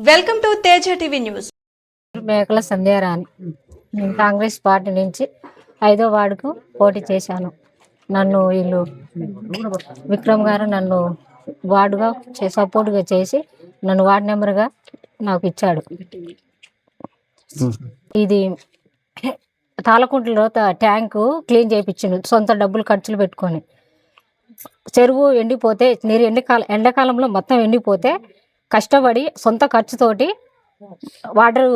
Welcome to Teja TV news. Mekala Sandhyarani. నేను Congress party నుంచి ఐదో వార్డుకు పోటీ చేశాను. నన్ను వీళ్ళు విక్రమ్ గారు నన్ను వార్డుగా చే- సపోర్ట్గా చేసి నన్ను వార్డు నెంబర్గా నాకు ఇచ్చాడు. ఇది తాళకుంట్లో ట్యాంకు క్లీన్ చేయించిండు సొంత డబ్బులు ఖర్చులు పెట్టుకొని. చెరువు ఎండిపోతే నీరు ఎండకాల ఎండాకాలంలో మొత్తం ఎండిపోతే కష్టపడి సొంత ఖర్చుతోటి వాటర్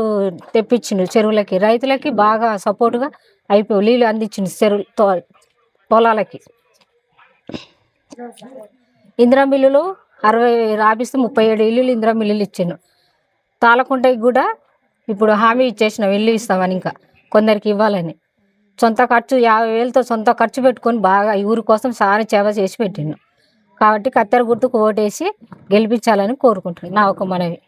తెప్పించిండు చెరువులకి. రైతులకి బాగా సపోర్ట్గా అయిపోయి నీళ్ళు అందించిండు చెరువు తో- పొలాలకి. ఇందిరా మిల్లులు అరవై రాపిస్తే ముప్పై ఏడు ఇల్లులు ఇందిరా మిల్లులు ఇచ్చిండు. తాళకుంటకి కూడా ఇప్పుడు హామీ ఇచ్చేసినాం ఇల్లు ఇస్తామని ఇంకా కొందరికి ఇవ్వాలని. సొంత ఖర్చు యాభై వేలతో సొంత ఖర్చు పెట్టుకొని బాగా ఈ ఊరి కోసం సారి సేవ చేసి పెట్టిండు. కాబట్టి కత్తెర గుర్తుకు ఓటేసి గెలిపించాలని కోరుకుంటున్నాను. నా ఒక మనవి.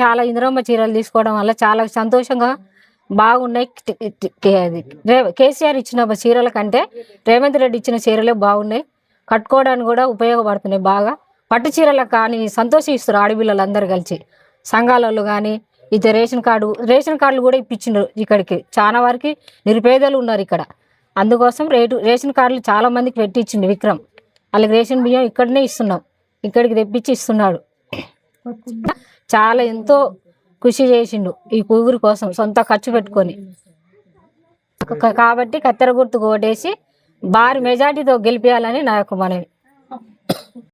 చాలా ఇందిరమ్మ చీరలు తీసుకోవడం వల్ల చాలా సంతోషంగా బాగున్నాయి. అది. కేసీఆర్ ఇచ్చిన చీరల కంటే రేవంత్ రెడ్డి ఇచ్చిన చీరలే బాగున్నాయి. కట్టుకోవడానికి కూడా ఉపయోగపడుతున్నాయి బాగా. పట్టు చీరలకు కానీ సంతోషిస్తారు ఆడపిల్లలు అందరు కలిసి. సంఘాలలో కానీ ఇది రేషన్ కార్డు రేషన్ కార్డులు కూడా ఇప్పించిండ్రు ఇక్కడికి. చాలా వరకు నిరుపేదలు ఉన్నారు ఇక్కడ. అందుకోసం రేటు రేషన్ కార్డులు చాలామందికి పెట్టించిండు విక్రమ్. వాళ్ళకి రేషన్ బియ్యం ఇక్కడనే ఇస్తున్నాం. ఇక్కడికి తెప్పించి ఇస్తున్నాడు. చాలా ఎంతో కృషి చేసిండు ఈ కూగురు కోసం సొంత ఖర్చు పెట్టుకొని. కాబట్టి కత్తెర గుర్తుకు ఓటేసి భారీ మెజార్టీతో గెలిపించాలని నా యొక్క మనవి.